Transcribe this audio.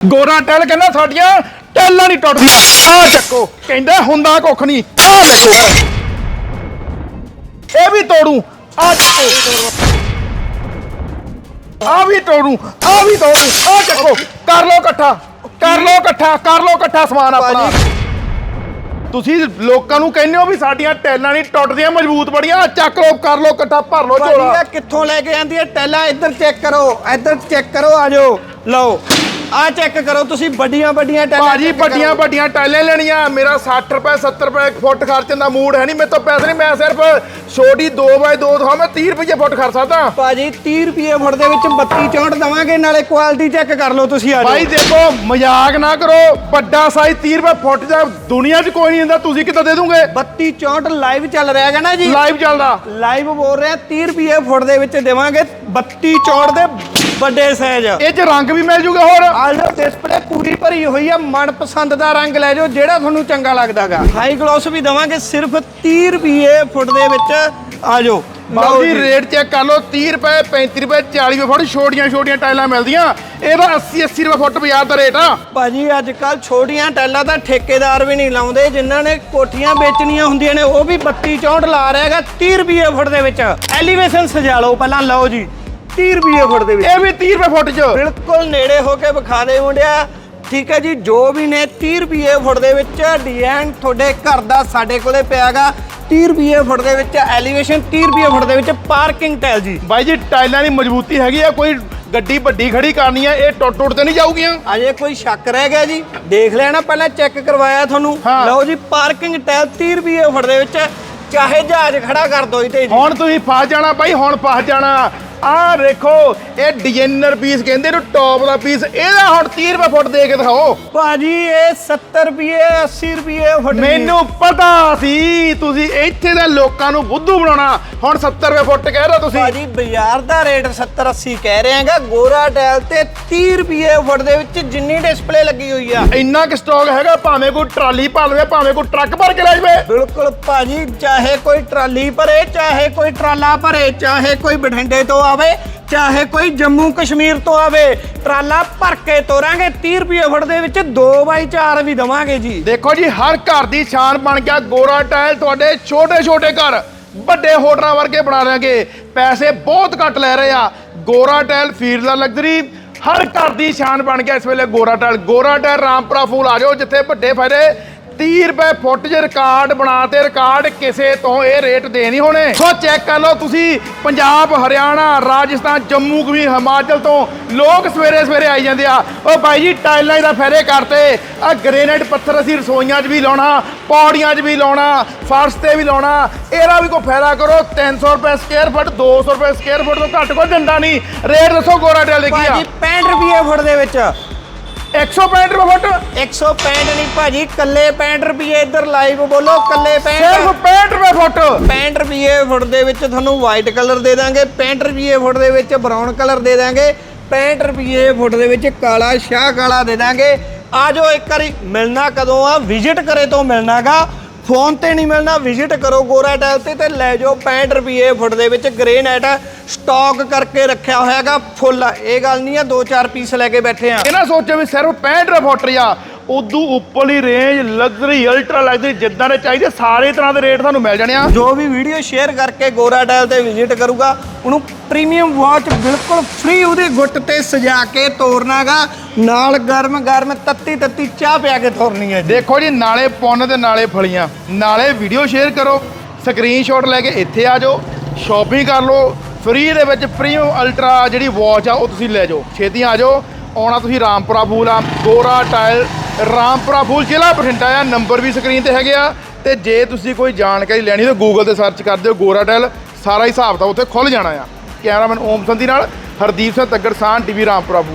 ਗੋਰਾ ਟੈਲ ਕਹਿੰਦਾ ਸਾਡੀਆਂ ਟੈਲਾਂ ਨਹੀਂ ਟੁੱਟਦੀਆਂ। ਆ ਚੱਕੋ ਕਹਿੰਦਾ ਹੁੰਦਾ ਕੁੱਖ ਨਹੀਂ ਆ ਦੇਖੋ ਇਹ ਵੀ ਤੋੜੂ ਆ ਚੱਕੋ। ਆ ਵੀ ਤੋੜੂ ਆ ਵੀ ਤੋੜੂ ਆ ਚੱਕੋ। ਕਰ ਲੋ ਇਕੱਠਾ ਕਰ ਲੋ ਇਕੱਠਾ ਕਰ ਲੋ ਇਕੱਠਾ ਸਮਾਨ ਆਪਣਾ। ਤੁਸੀਂ ਲੋਕਾਂ ਨੂੰ ਕਹਿੰਦੇ ਹੋ ਵੀ ਸਾਡੀਆਂ ਟੈਲਾਂ ਨਹੀਂ ਟੁੱਟਦੀਆਂ ਮਜ਼ਬੂਤ ਬੜੀਆਂ ਚੱਕ ਲੋ ਕਰ ਲੋ ਇਕੱਠਾ ਭਰ ਲੋ ਝੋਲਾ। ਕਿੱਥੋਂ ਲੈ ਕੇ ਆਂਦੀ ਹੈ ਟੈਲਾ ਇੱਧਰ ਚੈੱਕ ਕਰੋ ਇੱਧਰ ਚੈੱਕ ਕਰੋ ਆਜੋ ਲਓ। ਆ ਚੈੱਕ ਕਰੋ ਤੁਸੀਂ ਵੱਡੀਆਂ ਵੱਡੀਆਂ ਟੈਲਾਂ ਭਾਜੀ ਵੱਡੀਆਂ। ਵੱਡੀਆਂ ਟਾਈਲਾਂ ਲੈਣੀਆਂ। ਮੇਰਾ 60 ਰੁਪਏ 70 ਰੁਪਏ ਇੱਕ ਫੁੱਟ ਖਰਚਣ ਦਾ ਮੂਡ ਹੈ ਨਹੀਂ ਮੇਰੇ ਤੋਂ ਪੈਸੇ ਨਹੀਂ ਮੈਂ ਸਿਰਫ ਛੋਟੀ 2x2 ਦਿਖਾਓ ਮੈਂ 30 ਰੁਪਏ ਫੁੱਟ ਖਰਚ ਸਕਦਾ। ਭਾਜੀ 30 ਰੁਪਏ ਫੁੱਟ ਦੇ ਵਿੱਚ 32 64 ਦਵਾਂਗੇ ਨਾਲੇ ਕੁਆਲਿਟੀ ਚੈੱਕ ਕਰ ਲਓ ਤੁਸੀਂ ਆਜੋ ਭਾਈ ਦੇਖੋ ਮਜ਼ਾਕ ਨਾ ਕਰੋ ਵੱਡਾ ਸਾਈਜ਼ 30 ਰੁਪਏ ਫੁੱਟ ਦਾ ਦੁਨੀਆ 'ਚ ਕੋਈ ਨਹੀਂ ਹੁੰਦਾ ਤੁਸੀਂ ਕਿੱਦਾਂ ਦੇ ਦੋਗੇ? 32 64 ਲਾਈਵ ਚੱਲ ਰਿਹਾ ਹੈਗਾ ਨਾ ਜੀ। ਲਾਈਵ ਚੱਲਦਾ। ਲਾਈਵ ਬੋਲ ਰਿਹਾ 30 ਰੁਪਏ ਫੁੱਟ ਦੇ ਵਿੱਚ ਦੇਵਾਂਗੇ 32 64 ਦੇ ਵੱਡੇ ਸਾਈਜ਼ ਇਹ 'ਚ ਰੰਗ ਵੀ ਮਿਲ ਜੂਗਾ ਹੋਰ। ਆਲੋ ਡਿਸਪਲੇ ਪੂਰੀ ਭਰੀ ਹੋਈ ਆ ਮਨਪਸੰਦ ਦਾ ਰੰਗ ਲੈ ਜਾਓ ਜਿਹੜਾ ਤੁਹਾਨੂੰ ਚੰਗਾ ਲੱਗਦਾਗਾ। ਹਾਈ ਗਲੋਸ ਵੀ ਦਵਾਂਗੇ ਸਿਰਫ 30 ਰੁਪਏ ਫੁੱਟ ਦੇ ਵਿੱਚ ਆ ਜਾਓ। ਜੀ ਰੇਟ ਚੈੱਕ ਕਰ ਲਓ 30 ਰੁਪਏ 35 ਰੁਪਏ 40 ਰੁਪਏ ਫੁੱਟ ਛੋਟੀਆਂ ਛੋਟੀਆਂ ਟਾਈਲਾਂ ਮਿਲਦੀਆਂ। ਇਹਦਾ 80 80 ਰੁਪਏ ਫੁੱਟ ਬਾਜ਼ਾਰ ਦਾ ਰੇਟ ਆ। ਭਾਜੀ ਅੱਜ ਕੱਲ ਛੋਟੀਆਂ ਟੈਲਾਂ ਤਾਂ ਠੇਕੇਦਾਰ ਵੀ ਨਹੀਂ ਲਾਉਂਦੇ ਜਿਨ੍ਹਾਂ ਨੇ ਕੋਠੀਆਂ ਵੇਚਣੀਆਂ ਹੁੰਦੀਆਂ ਨੇ ਉਹ ਵੀ 32 64 ਲਾ ਰਿਹਾ ਹੈਗਾ 30 ਰੁਪਏ ਫੁੱਟ ਦੇ ਵਿੱਚ। ਐਲੀਵੇਸ਼ਨ ਸਜਾ ਲਓ ਪਹਿਲਾਂ ਲਓ ਜੀ। 30 ਰੁਪਏ ਫੁੱਟ ਦੇ ਵਿੱਚ। ਇਹ ਵੀ 30 ਰੁਪਏ ਫੁੱਟ 'ਚ। ਬਿਲਕੁਲ ਨੇੜੇ ਹੋ ਕੇ ਵਿਖਾ ਦੇ ਮੁੰਡਿਆ। ਠੀਕ ਹੈ ਜੀ ਜੋ ਵੀ ਨੇ 30 ਰੁਪਏ ਫੁੱਟ ਦੇ ਵਿੱਚ ਡਿਜ਼ਾਈਨ ਤੁਹਾਡੇ ਘਰ ਦਾ ਸਾਡੇ ਕੋਲੇ ਪਿਆਗਾ। 30 ਰੁਪਏ ਫੁੱਟ ਦੇ ਵਿੱਚ ਐਲੀਵੇਸ਼ਨ 30 ਰੁਪਏ ਫੁੱਟ ਦੇ ਵਿੱਚ ਪਾਰਕਿੰਗ ਟੈਲ ਜੀ। ਬਾਈ ਜੀ ਟਾਈਲਾਂ ਦੀ ਮਜ਼ਬੂਤੀ ਹੈਗੀ ਆ ਕੋਈ ਗੱਡੀ ਵੱਡੀ ਖੜੀ ਕਰਨੀ ਆ ਇਹ ਟੁੱਟ ਟੁੱਟ ਤੇ ਨਹੀਂ ਜਾਊਗੀਆਂ? ਅਜੇ ਕੋਈ ਸ਼ੱਕ ਰਹਿ ਗਿਆ ਜੀ। ਦੇਖ ਲੈਣਾ ਪਹਿਲਾਂ ਚੈੱਕ ਕਰਵਾਇਆ ਤੁਹਾਨੂੰ। ਹਾਂ। ਲਓ ਜੀ ਪਾਰਕਿੰਗ ਟੈਲ 30 ਰੁਪਏ ਫੁੱਟ ਦੇ ਵਿੱਚ ਚਾਹੇ ਜਹਾਜ਼ ਖੜਾ ਕਰ ਦੋ ਤੇ ਜੀ। ਹੁਣ ਤੁਸੀਂ ਫਸ ਜਾਣਾ ਬਾਈ ਹੁਣ ਫਸ ਜਾਣਾ। ਆਹ ਦੇਖੋ ਇਹ ਡਿਜ਼ਾਈਨਰ ਪੀਸ ਕਹਿੰਦੇ ਨੂੰ ਟੌਪ ਦਾ ਪੀਸ ਇਹਦਾ ਹੁਣ 30 ਰੁਪਏ ਫੁੱਟ ਦੇ ਕੇ ਦਿਖਾਓ ਭਾਜੀ ਇਹ 70 ਰੁਪਏ 80 ਰੁਪਏ ਫੁੱਟ। ਮੈਨੂੰ ਪਤਾ ਸੀ ਤੁਸੀਂ ਇੱਥੇ ਦੇ ਲੋਕਾਂ ਨੂੰ ਬੁੱਧੂ ਬਣਾਉਣਾ। ਹੁਣ 70 ਰੁਪਏ ਫੁੱਟ ਕਹਿ ਰਹੇ ਤੁਸੀਂ। ਭਾਜੀ ਬਾਜ਼ਾਰ ਦਾ ਰੇਟ 70 80 ਕਹਿ ਰਹੇ ਹੈਗਾ। ਗੋਰਾ ਟੈਲ ਤੇ 30 ਰੁਪਏ ਫੁੱਟ ਦੇ ਵਿੱਚ ਜਿੰਨੀ ਡਿਸਪਲੇ ਲੱਗੀ ਹੋਈ ਆ। ਇੰਨਾ ਕਿ ਸਟਾਕ ਹੈਗਾ ਭਾਵੇਂ ਕੋਈ ਟਰਾਲੀ ਭਰ ਲਵੇ ਭਾਵੇਂ ਕੋਈ ਟਰੱਕ ਭਰ ਕੇ ਲੈ ਜਾਵੇ ਬਿਲਕੁਲ ਭਾਜੀ ਚਾਹੇ ਕੋਈ ਟਰਾਲੀ ਭਰੇ ਚਾਹੇ ਕੋਈ ਟਰਾਲਾ ਭਰੇ ਚਾਹੇ ਕੋਈ ਬਠਿੰਡੇ ਤੋਂ ਆਵੇ ਚਾਹੇ ਕੋਈ ਜੰਮੂ ਕਸ਼ਮੀਰ ਤੋਂ ਆਵੇ, ਟਰਾਲਾ ਭਰ ਕੇ ਤੋਰਾਂਗੇ 30 ਰੁਪਏ ਫੁੱਟ ਦੇ ਵਿੱਚ 2x4 ਵੀ ਦਵਾਂਗੇ ਜੀ। ਦੇਖੋ ਜੀ, ਹਰ ਘਰ ਦੀ ਸ਼ਾਨ ਬਣ ਗਿਆ, ਗੋਰਾ ਟਾਇਲ ਤੁਹਾਡੇ ਛੋਟੇ ਛੋਟੇ ਘਰ। ਵੱਡੇ ਹੋਟਲਾਂ ਵਰਗੇ ਬਣਾ ਦੇਣਗੇ ਪੈਸੇ ਬਹੁਤ ਘੱਟ ਲੈ ਰਹੇ ਆ। ਗੋਰਾ ਟਾਇਲ ਫੀਲ ਦਾ ਲਗਜ਼ਰੀ। ਹਰ ਘਰ ਦੀ ਸ਼ਾਨ ਬਣ ਗਿਆ ਇਸ ਵੇਲੇ ਗੋਰਾ ਟਾਇਲ। ਗੋਰਾ ਟਾਇਲ ਰਾਮਪੁਰਾ ਫੂਲ ਆ ਜਾਓ, ਜਿੱਥੇ ਵੱਡੇ ਫਾਇਦੇ 30 ਰੁਪਏ ਫੁੱਟ 'ਚ ਰਿਕਾਰਡ ਬਣਾਤੇ ਰਿਕਾਰਡ ਕਿਸੇ ਤੋਂ ਇਹ ਰੇਟ ਦੇ ਨਹੀਂ ਹੋਣੇ। ਸੋ ਚੈੱਕ ਕਰ ਲਓ ਤੁਸੀਂ, ਪੰਜਾਬ, ਹਰਿਆਣਾ, ਰਾਜਸਥਾਨ, ਜੰਮੂ ਕਸ਼ਮੀਰ ਹਿਮਾਚਲ ਤੋਂ ਲੋਕ ਸਵੇਰੇ ਸਵੇਰੇ ਆਈ ਜਾਂਦੇ ਆ। ਉਹ ਬਾਈ ਜੀ, ਟਾਈਲਾਂ ਦਾ ਫਾਇਦੇ ਕਰਤੇ। ਆ ਗ੍ਰੇਨਾਈਟ ਪੱਥਰ ਅਸੀਂ ਰਸੋਈਆਂ 'ਚ ਵੀ ਲਾਉਣਾ, ਪੌੜੀਆਂ 'ਚ ਵੀ ਲਾਉਣਾ, ਫਰਸ਼ ਤੇ ਵੀ ਲਾਉਣਾ। ਇਹਦਾ ਵੀ ਕੋਈ ਫਾਇਦਾ ਕਰੋ 300 ਰੁਪਏ ਸਕੁਅਰ ਫੁੱਟ 200 ਰੁਪਏ ਸਕੁਅਰ ਫੁੱਟ ਤੋਂ ਘੱਟ ਕੋਈ ਦਿੰਦਾ ਨਹੀਂ। ਰੇਟ ਦੱਸੋ ਗੋਰਾ ਟਾਇਲ ਦੇ ਕੀ ਆ ਭਾਜੀ 65 ਰੁਪਏ ਫੁੱਟ ਦੇ ਵਿੱਚ। 165 ਰੁਪਏ ਫੁੱਟ। 165 ਨਹੀਂ ਭਾਜੀ ਕੱਲੇ 65 ਰੁਪਏ ਇੱਧਰ ਲਾਈਵ ਬੋਲੋ ਕੱਲੇ 65 ਸਿਰਫ 65 ਰੁਪਏ ਫੁੱਟ। 65 ਰੁਪਏ ਫੁੱਟ ਦੇ ਵਿੱਚ ਤੁਹਾਨੂੰ ਵਾਈਟ ਕਲਰ ਦੇ ਦਾਂਗੇ 65 ਰੁਪਏ ਫੁੱਟ ਦੇ ਵਿੱਚ ਬਰਾਊਨ ਕਲਰ ਦੇ ਦਾਂਗੇ 65 ਰੁਪਏ ਫੁੱਟ ਦੇ ਵਿੱਚ ਕਾਲਾ ਸ਼ਾਹ ਕਾਲਾ ਦੇ ਦਾਂਗੇ। ਆ ਜਾਓ ਇੱਕ ਵਾਰੀ ਮਿਲਣਾ ਕਦੋਂ ਆ? ਵਿਜ਼ਿਟ ਕਰੇ ਤੋਂ ਮਿਲਣਾਗਾ। ਫੋਨ ਤੇ ਨਹੀਂ ਮਿਲਣਾ ਵਿਜ਼ਿਟ ਕਰੋ ਗੋਰਾ ਟੈਲ ਤੇ ਤੇ ਲੈ ਜਾਓ 65 ਰੁਪਏ ਫੁੱਟ ਦੇ ਵਿੱਚ ਗ੍ਰੇਨਾਈਟ ਸਟਾਕ ਕਰਕੇ ਰੱਖਿਆ ਹੋਇਆਗਾ ਫੁੱਲ ਇਹ ਗੱਲ ਨਹੀਂ ਆ, ਦੋ ਚਾਰ ਪੀਸ ਲੈ ਕੇ ਬੈਠੇ ਆ। ਇਹ ਨਾ ਸੋਚੋ ਵੀ ਸਿਰਫ 65 ਫੁੱਟ ਆ। ਉਦੋਂ ਉੱਪਰਲੀ ਰੇਂਜ ਲਗਜ਼ਰੀ ਅਲਟਰਾ ਲਗਜ਼ਰੀ ਜਿੱਦਾਂ ਦੇ ਚਾਹੀਦੇ ਸਾਰੇ ਤਰ੍ਹਾਂ ਦੇ ਰੇਟ ਤੁਹਾਨੂੰ ਮਿਲ ਜਾਣੇ ਆ। ਜੋ ਵੀ ਵੀਡੀਓ ਸ਼ੇਅਰ ਕਰਕੇ ਗੋਰਾ ਟੈਲ ਤੇ ਵਿਜ਼ਿਟ ਕਰੂਗਾ ਉਹਨੂੰ ਪ੍ਰੀਮੀਅਮ ਵਾਚ ਬਿਲਕੁਲ ਫ੍ਰੀ ਉਹਦੇ ਗੁੱਟ ਤੇ ਸਜਾ ਕੇ ਤੋਰਨਾਗਾ ਨਾਲ ਗਰਮ ਗਰਮ ਤੱਤੀ ਤੱਤੀ ਚਾਹ ਪਿਆ ਕੇ ਤੋਰਨੀ ਹੈ ਦੇਖੋ ਜੀ ਨਾਲੇ ਪੁੰਨ ਤੇ ਨਾਲੇ ਫਲੀਆਂ। ਨਾਲੇ ਵੀਡੀਓ ਸ਼ੇਅਰ ਕਰੋ। ਸਕਰੀਨਸ਼ਾਟ ਲੈ ਕੇ ਇੱਥੇ ਆ ਜਾਓ। ਸ਼ਾਪਿੰਗ ਕਰ ਲਓ। ਫ੍ਰੀ ਦੇ ਵਿੱਚ ਪ੍ਰੀਮੀਅਮ ਅਲਟਰਾ ਜਿਹੜੀ ਵਾਚ ਆ ਉਹ ਤੁਸੀਂ ਲੈ ਜਾਓ। ਛੇਤੀ ਆ ਜਾਓ। ਆਉਣਾ ਤੁਸੀਂ ਰਾਮਪੁਰਾ ਫੂਲ ਆ ਗੋਰਾ ਟਾਇਲ ਰਾਮਪੁਰਾ ਫੂਲ ਜ਼ਿਲ੍ਹਾ ਬਠਿੰਡਾ ਆ ਨੰਬਰ ਵੀ ਸਕਰੀਨ ਤੇ ਹੈਗੇ ਆ। ਤੇ ਜੇ ਤੁਸੀਂ ਕੋਈ ਜਾਣਕਾਰੀ ਲੈਣੀ ਤਾਂ ਗੂਗਲ ਤੇ ਸਰਚ ਕਰ ਦਿਓ ਗੋਰਾ ਟਾਇਲ ਸਾਰਾ ਹਿਸਾਬ ਤਾਂ ਉੱਥੇ ਖੁੱਲ ਜਾਣਾ ਆ। ਕੈਮਰਾਮੈਨ ਓਮ ਸੰਧੀ ਨਾਲ, ਹਰਦੀਪ ਸਿੰਘ ਤੱਗੜਸਾਨ ਟੀਵੀ, ਰਾਮਪੁਰਾ ਫੂਲ